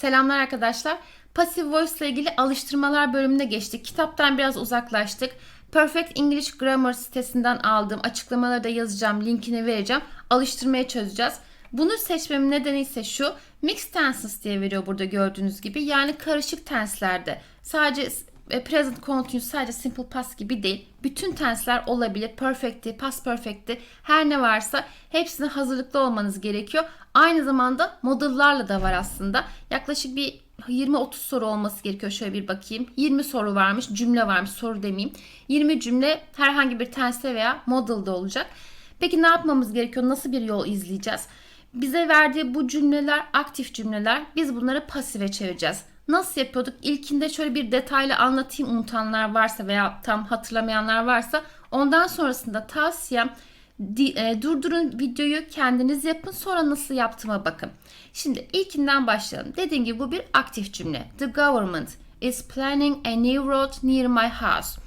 Selamlar arkadaşlar. Passive Voice ile ilgili alıştırmalar bölümüne geçtik. Kitaptan biraz uzaklaştık. Perfect English Grammar sitesinden aldığım açıklamaları da yazacağım, linkini vereceğim. Alıştırmaya çözeceğiz. Bunu seçmemin nedeni ise şu. Mixed tenses diye veriyor burada gördüğünüz gibi. Yani karışık tenslerde. Sadece present continuous sadece simple past gibi değil. Bütün tensler olabilir. Perfect'i, past perfect'i her ne varsa hepsine hazırlıklı olmanız gerekiyor. Aynı zamanda modallarla da var aslında. Yaklaşık bir 20-30 soru olması gerekiyor. Şöyle bir bakayım. 20 soru varmış, cümle varmış, soru demeyeyim. 20 cümle herhangi bir tense veya modalda olacak. Peki ne yapmamız gerekiyor? Nasıl bir yol izleyeceğiz? Bize verdiği bu cümleler aktif cümleler. Biz bunları pasife çevireceğiz. Nasıl yapıyorduk? İlkinde şöyle bir detaylı anlatayım unutanlar varsa veya tam hatırlamayanlar varsa. Ondan sonrasında tavsiyem e, durdurun videoyu kendiniz yapın sonra nasıl yaptığıma bakın. Şimdi ilkinden başlayalım. Dediğim gibi bu bir aktif cümle. The government is planning a new road near my house.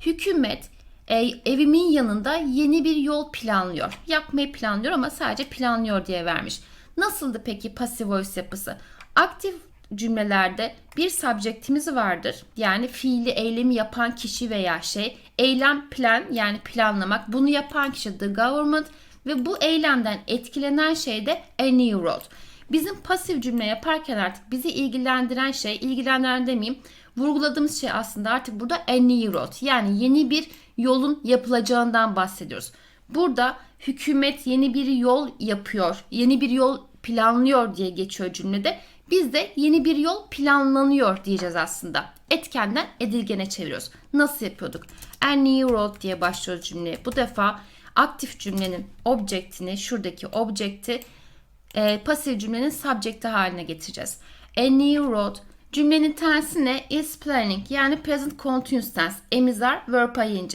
Hükümet e, evimin yanında yeni bir yol planlıyor. Yapmayı planlıyor ama sadece planlıyor diye vermiş. Nasıldı peki passive voice yapısı? Aktif cümlelerde bir subjectimiz vardır. Yani fiili eylemi yapan kişi veya şey. Eylem plan yani planlamak. Bunu yapan kişi the government ve bu eylemden etkilenen şey de a new road. Bizim pasif cümle yaparken artık bizi ilgilendiren şey, ilgilendiren demeyeyim, vurguladığımız şey aslında artık burada a new road. Yani yeni bir yolun yapılacağından bahsediyoruz. Burada hükümet yeni bir yol yapıyor, yeni bir yol planlıyor diye geçiyor cümlede. Biz de yeni bir yol planlanıyor diyeceğiz aslında. Etkenden edilgene çeviriyoruz. Nasıl yapıyorduk? A new road diye başlıyoruz cümleye. Bu defa aktif cümlenin objectini, şuradaki objecti e, pasif cümlenin subjecti haline getireceğiz. A new road cümlenin tensi ne? Is planning yani present continuous tense. Emizar verb ing.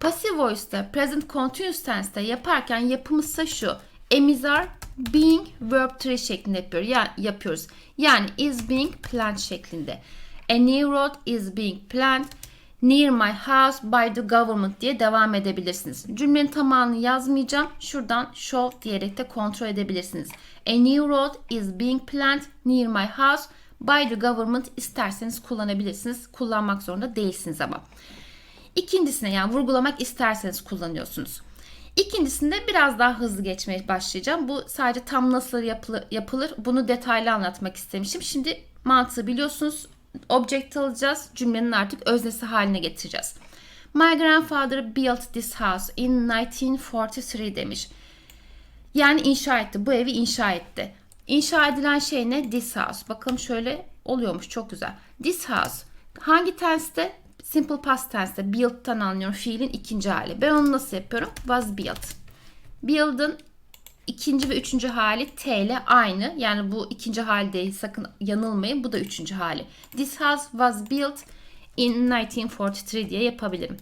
Passive voice'da present continuous tense'te yaparken yapımızsa şu. Emizar being verb 3 şeklinde yapıyor, ya, yapıyoruz. Yani is being planned şeklinde. A new road is being planned near my house by the government diye devam edebilirsiniz. Cümlenin tamamını yazmayacağım. Şuradan show diyerek de kontrol edebilirsiniz. A new road is being planned near my house by the government isterseniz kullanabilirsiniz. Kullanmak zorunda değilsiniz ama. İkincisine yani vurgulamak isterseniz kullanıyorsunuz. İkincisinde biraz daha hızlı geçmeye başlayacağım. Bu sadece tam nasıl yapılır, yapılır bunu detaylı anlatmak istemişim. Şimdi mantığı biliyorsunuz. Object alacağız. Cümlenin artık öznesi haline getireceğiz. My grandfather built this house in 1943 demiş. Yani inşa etti. Bu evi inşa etti. İnşa edilen şey ne? This house. Bakalım şöyle oluyormuş. Çok güzel. This house. Hangi tense'te? Simple past tense'te. Build'dan anlıyorum. Fiilin ikinci hali. Ben onu nasıl yapıyorum? Was built. Build'ın ikinci ve üçüncü hali T ile aynı. Yani bu ikinci hali değil. Sakın yanılmayın. Bu da üçüncü hali. This house was built in 1943 diye yapabilirim.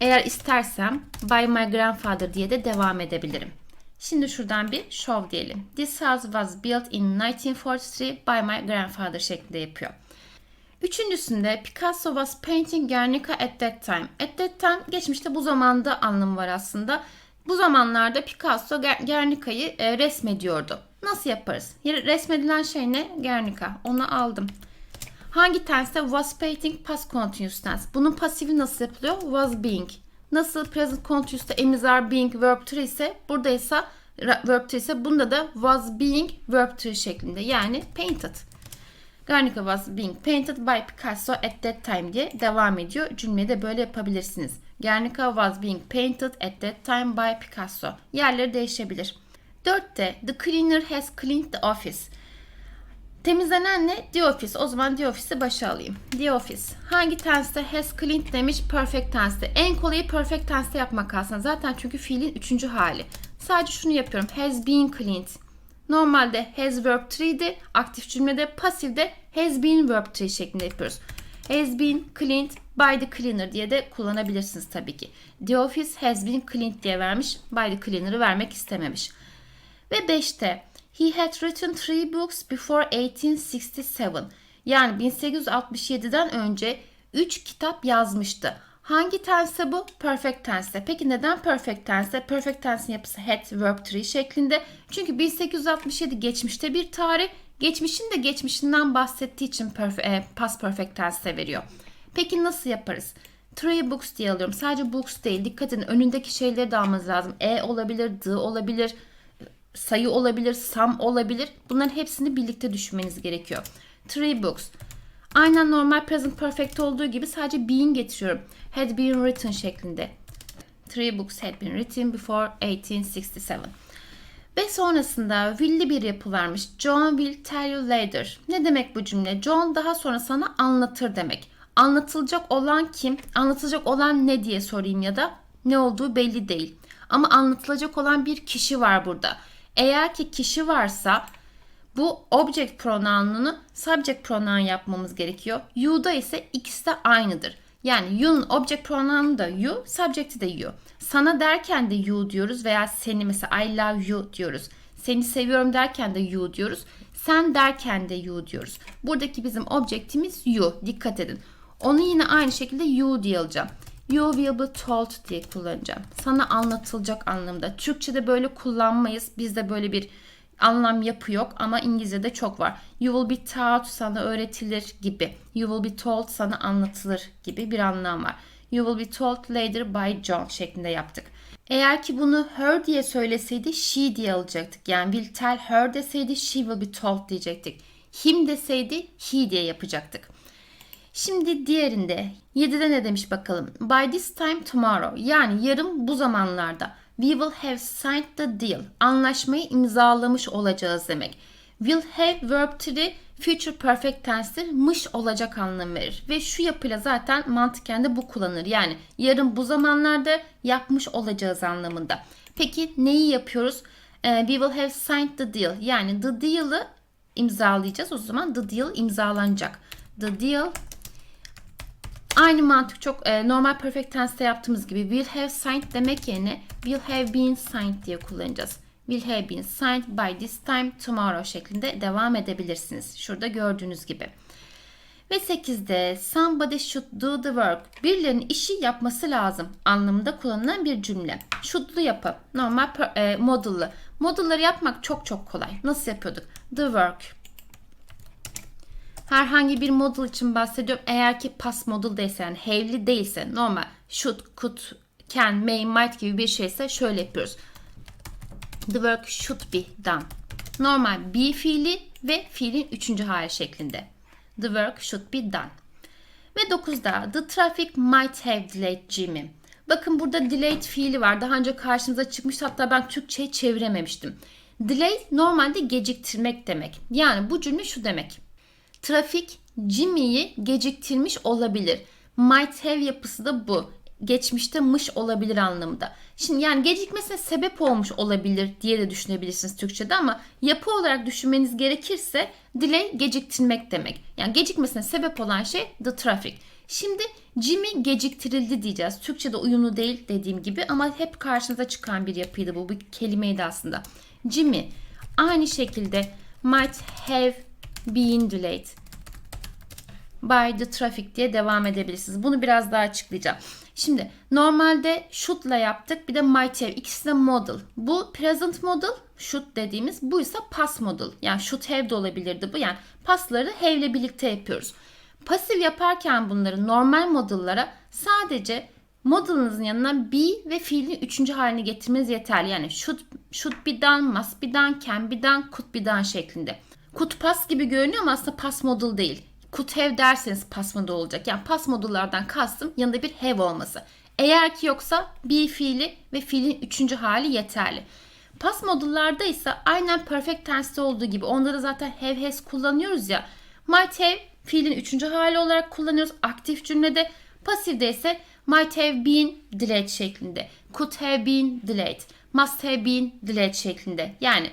Eğer istersem by my grandfather diye de devam edebilirim. Şimdi şuradan bir show diyelim. This house was built in 1943 by my grandfather şeklinde yapıyor. Üçüncüsünde Picasso was painting Guernica at that time. At that time geçmişte bu zamanda anlamı var aslında. Bu zamanlarda Picasso Guernica'yı e, resmediyordu. Nasıl yaparız? Resmedilen şey ne? Guernica. Onu aldım. Hangi tense? Was painting past continuous tense. Bunun pasifi nasıl yapılıyor? Was being. Nasıl present continuous'ta emizar being verb 3 ise burada ise verb 3 ise bunda da was being verb 3 şeklinde. Yani painted. Guernica was being painted by Picasso at that time diye devam ediyor. Cümleyi de böyle yapabilirsiniz. Guernica was being painted at that time by Picasso. Yerleri değişebilir. 4'te The cleaner has cleaned the office. Temizlenen ne? The office. O zaman the office'i başa alayım. The office. Hangi tense'te has cleaned demiş? Perfect tense'te. En kolayı perfect tense'te yapmak aslında. Zaten çünkü fiilin üçüncü hali. Sadece şunu yapıyorum. Has been cleaned. Normalde has verb 3'di. Aktif cümlede pasifde has been verb 3 şeklinde yapıyoruz. Has been cleaned by the cleaner diye de kullanabilirsiniz tabii ki. The office has been cleaned diye vermiş. By the cleaner'ı vermek istememiş. Ve 5'te He had written three books before 1867. Yani 1867'den önce 3 kitap yazmıştı. Hangi tense bu? Perfect tense. Peki neden perfect tense? Perfect tense'in yapısı had verb 3 şeklinde. Çünkü 1867 geçmişte bir tarih, Geçmişin de geçmişinden bahsettiği için e, past perfect tense veriyor. Peki nasıl yaparız? Three books diye alıyorum. Sadece books değil. Dikkat edin önündeki şeyleri de almanız lazım. E olabilir, the olabilir, sayı olabilir, some olabilir. Bunların hepsini birlikte düşünmeniz gerekiyor. Three books. Aynen normal present perfect olduğu gibi sadece being getiriyorum. Had been written şeklinde. Three books had been written before 1867. Ve sonrasında will'li bir yapı vermiş. John will tell you later. Ne demek bu cümle? John daha sonra sana anlatır demek. Anlatılacak olan kim? Anlatılacak olan ne diye sorayım ya da ne olduğu belli değil. Ama anlatılacak olan bir kişi var burada. Eğer ki kişi varsa bu object pronoununu subject pronoun yapmamız gerekiyor. You'da ise ikisi de aynıdır. Yani you'nun object pronounu da you, subject'i de you. Sana derken de you diyoruz veya seni mesela I love you diyoruz. Seni seviyorum derken de you diyoruz. Sen derken de you diyoruz. Buradaki bizim objectimiz you. Dikkat edin. Onu yine aynı şekilde you diye alacağım. You will be told diye kullanacağım. Sana anlatılacak anlamda. Türkçe'de böyle kullanmayız. Bizde böyle bir anlam yapı yok ama İngilizce'de çok var. You will be taught sana öğretilir gibi. You will be told sana anlatılır gibi bir anlam var. You will be told later by John şeklinde yaptık. Eğer ki bunu her diye söyleseydi she diye alacaktık. Yani will tell her deseydi she will be told diyecektik. Him deseydi he diye yapacaktık. Şimdi diğerinde 7'de ne demiş bakalım. By this time tomorrow yani yarın bu zamanlarda we will have signed the deal. Anlaşmayı imzalamış olacağız demek. Will have verb 3 future perfect tense'tir. Mış olacak anlam verir. Ve şu yapıyla zaten mantıken de bu kullanılır. Yani yarın bu zamanlarda yapmış olacağız anlamında. Peki neyi yapıyoruz? Ee, we will have signed the deal. Yani the deal'ı imzalayacağız. O zaman the deal imzalanacak. The deal Aynı mantık çok e, normal perfect tense'te yaptığımız gibi will have signed demek yerine will have been signed diye kullanacağız. Will have been signed by this time tomorrow şeklinde devam edebilirsiniz. Şurada gördüğünüz gibi. Ve 8'de somebody should do the work. Birilerinin işi yapması lazım anlamında kullanılan bir cümle. Should'lu yapı. Normal per, e, modullu. Modulları yapmak çok çok kolay. Nasıl yapıyorduk? The work herhangi bir model için bahsediyorum. Eğer ki past model değilse yani have'li değilse normal should, could, can, may, might gibi bir şeyse şöyle yapıyoruz. The work should be done. Normal be fiili ve fiilin üçüncü hali şeklinde. The work should be done. Ve 9'da the traffic might have delayed Jimmy. Bakın burada delayed fiili var. Daha önce karşımıza çıkmıştı. Hatta ben Türkçe'ye çevirememiştim. Delay normalde geciktirmek demek. Yani bu cümle şu demek. Trafik Jimmy'yi geciktirmiş olabilir. Might have yapısı da bu. Geçmişte mış olabilir anlamında. Şimdi yani gecikmesine sebep olmuş olabilir diye de düşünebilirsiniz Türkçe'de ama yapı olarak düşünmeniz gerekirse delay geciktirmek demek. Yani gecikmesine sebep olan şey the traffic. Şimdi Jimmy geciktirildi diyeceğiz. Türkçe'de uyumlu değil dediğim gibi ama hep karşınıza çıkan bir yapıydı bu. Bir kelimeydi aslında. Jimmy aynı şekilde might have being delayed by the traffic diye devam edebilirsiniz. Bunu biraz daha açıklayacağım. Şimdi normalde should'la yaptık. Bir de might have. İkisi de model. Bu present model should dediğimiz. Bu ise past model. Yani should have de olabilirdi bu. Yani pastları have ile birlikte yapıyoruz. Pasif yaparken bunları normal model'lara sadece model'ınızın yanına be ve fiilin üçüncü halini getirmeniz yeterli. Yani should, should be done, must be done, can be done, could be done şeklinde. Pass gibi görünüyor ama aslında pass model değil. Could have derseniz pass model olacak. Yani pass modullardan kastım yanında bir have olması. Eğer ki yoksa be fiili ve fiilin üçüncü hali yeterli. Pass modullarda ise aynen perfect tense'te olduğu gibi onda da zaten have has kullanıyoruz ya. Might have fiilin üçüncü hali olarak kullanıyoruz aktif cümlede. Pasifde ise might have been delayed şeklinde. Could have been delayed. Must have been delayed şeklinde. Yani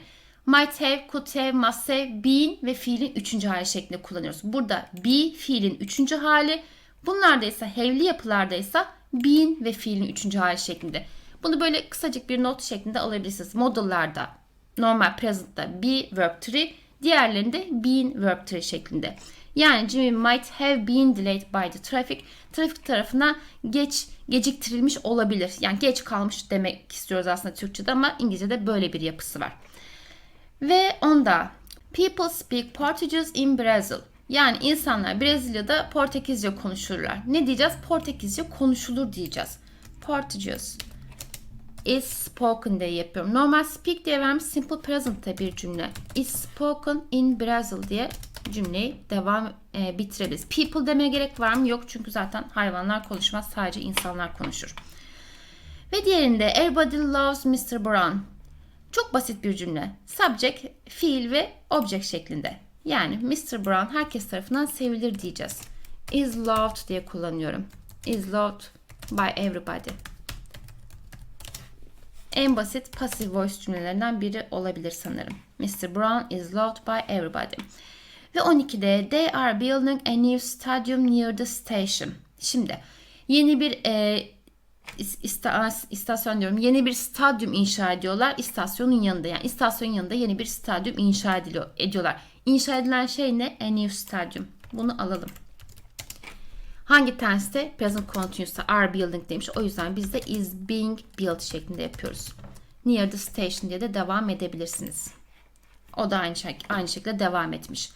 might have, could have, must have, been ve fiilin üçüncü hali şeklinde kullanıyoruz. Burada be fiilin üçüncü hali. Bunlarda ise have'li yapılarda ise been ve fiilin üçüncü hali şeklinde. Bunu böyle kısacık bir not şeklinde alabilirsiniz. Modullarda normal present'ta be verb 3, diğerlerinde been verb 3 şeklinde. Yani Jimmy might have been delayed by the traffic. Trafik tarafına geç geciktirilmiş olabilir. Yani geç kalmış demek istiyoruz aslında Türkçe'de ama İngilizce'de böyle bir yapısı var. Ve onda People speak Portuguese in Brazil. Yani insanlar Brezilya'da Portekizce konuşurlar. Ne diyeceğiz? Portekizce konuşulur diyeceğiz. Portuguese is spoken diye yapıyorum. Normal speak diye vermiş simple present'te bir cümle. Is spoken in Brazil diye cümleyi devam e, bitirebiliriz. People demeye gerek var mı? Yok çünkü zaten hayvanlar konuşmaz. Sadece insanlar konuşur. Ve diğerinde everybody loves Mr. Brown. Çok basit bir cümle. Subject, fiil ve object şeklinde. Yani Mr. Brown herkes tarafından sevilir diyeceğiz. Is loved diye kullanıyorum. Is loved by everybody. En basit passive voice cümlelerinden biri olabilir sanırım. Mr. Brown is loved by everybody. Ve 12'de they are building a new stadium near the station. Şimdi yeni bir e, istasyon diyorum. Yeni bir stadyum inşa ediyorlar. İstasyonun yanında yani istasyonun yanında yeni bir stadyum inşa ediliyor, ediyorlar. İnşa edilen şey ne? A new stadium. Bunu alalım. Hangi tenste? Present continuous'ta are building demiş. O yüzden biz de is being built şeklinde yapıyoruz. Near the station diye de devam edebilirsiniz. O da aynı, şek aynı şekilde devam etmiş.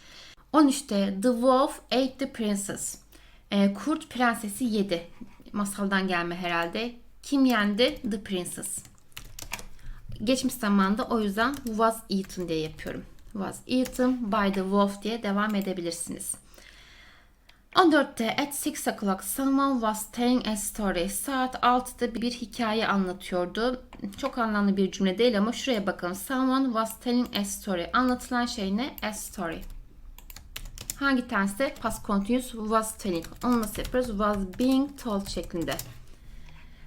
13'te The Wolf Ate the Princess. E, Kurt prensesi yedi. Masaldan gelme herhalde. Kim yendi? The Princess. Geçmiş zamanda o yüzden was eaten diye yapıyorum. Was eaten by the wolf diye devam edebilirsiniz. 14'te at 6 o'clock someone was telling a story. Saat 6'da bir hikaye anlatıyordu. Çok anlamlı bir cümle değil ama şuraya bakalım. Someone was telling a story. Anlatılan şey ne? A story. Hangi tenste? Past continuous was telling. Onu nasıl yapıyoruz? Was being told şeklinde.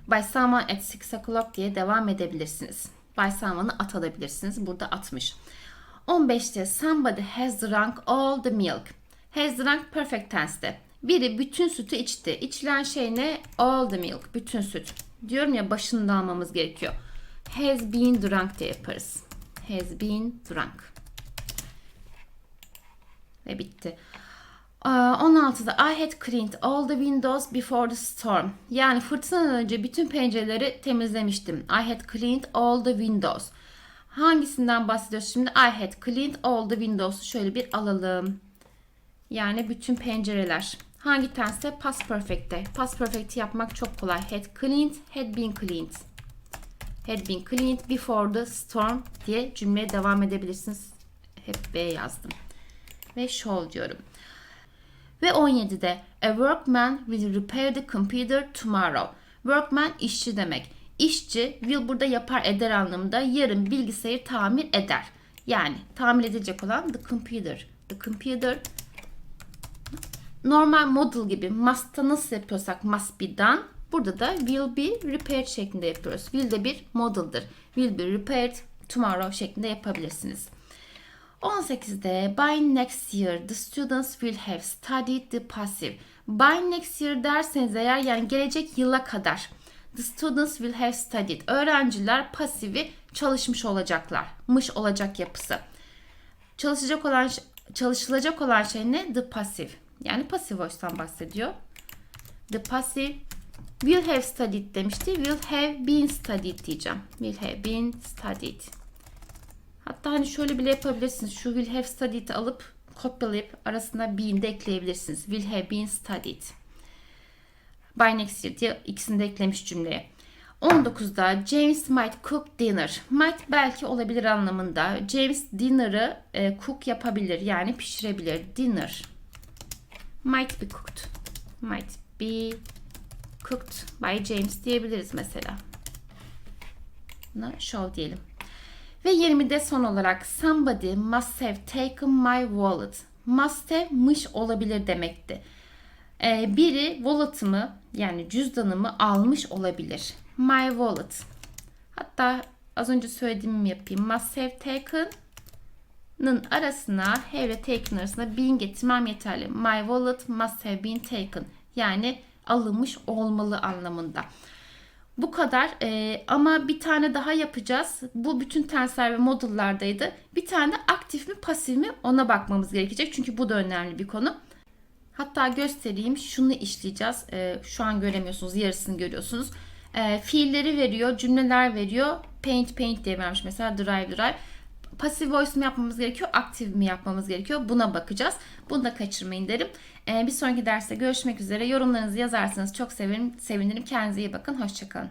By someone at 6 o'clock diye devam edebilirsiniz. By someone'ı at alabilirsiniz. Burada atmış. 15'te somebody has drunk all the milk. Has drunk perfect tense'te. Biri bütün sütü içti. İçilen şey ne? All the milk. Bütün süt. Diyorum ya başında almamız gerekiyor. Has been drunk diye yaparız. Has been drunk. Ve bitti. 16'da I had cleaned all the windows before the storm. Yani fırtınadan önce bütün pencereleri temizlemiştim. I had cleaned all the windows. Hangisinden bahsediyoruz şimdi? I had cleaned all the windows. Şöyle bir alalım. Yani bütün pencereler. Hangi tense? Past perfect'te. Past perfect yapmak çok kolay. Had cleaned, had been cleaned. Had been cleaned before the storm diye cümleye devam edebilirsiniz. Hep B yazdım. Ve show diyorum. Ve 17'de a workman will repair the computer tomorrow. Workman işçi demek. İşçi will burada yapar eder anlamında yarın bilgisayarı tamir eder. Yani tamir edilecek olan the computer. The computer normal model gibi must'ta nasıl yapıyorsak must be done burada da will be repaired şeklinde yapıyoruz. Will de bir model'dır. Will be repaired tomorrow şeklinde yapabilirsiniz. 18'de by next year the students will have studied the passive. By next year derseniz eğer yani gelecek yıla kadar the students will have studied. Öğrenciler pasifi çalışmış olacaklar. Mış olacak yapısı. Çalışacak olan çalışılacak olan şey ne? The passive. Yani passive voice'tan bahsediyor. The passive will have studied demişti. Will have been studied diyeceğim. Will have been studied. Hatta hani şöyle bile yapabilirsiniz. Şu will have studied'i alıp kopyalayıp arasına been de ekleyebilirsiniz. Will have been studied. By next year diye ikisini de eklemiş cümleye. 19'da James might cook dinner. Might belki olabilir anlamında. James dinner'ı e, cook yapabilir yani pişirebilir. Dinner might be cooked. Might be cooked by James diyebiliriz mesela. Buna show diyelim. Ve 20'de son olarak somebody must have taken my wallet. Must have mış olabilir demekti. Ee, biri wallet'ımı yani cüzdanımı almış olabilir. My wallet. Hatta az önce söylediğimi yapayım. Must have taken nın arasına have ile taken arasına been getirmem yeterli. My wallet must have been taken. Yani alınmış olmalı anlamında. Bu kadar ee, ama bir tane daha yapacağız. Bu bütün tensler ve modullardaydı. Bir tane aktif mi pasif mi ona bakmamız gerekecek. Çünkü bu da önemli bir konu. Hatta göstereyim. Şunu işleyeceğiz. Ee, şu an göremiyorsunuz. Yarısını görüyorsunuz. Ee, fiilleri veriyor. Cümleler veriyor. Paint paint diye vermiş. Mesela drive drive. Pasif voice mi yapmamız gerekiyor, aktif mi yapmamız gerekiyor? Buna bakacağız. Bunu da kaçırmayın derim. Ee, bir sonraki derste görüşmek üzere. Yorumlarınızı yazarsanız çok sevinirim. sevinirim. Kendinize iyi bakın. Hoşçakalın.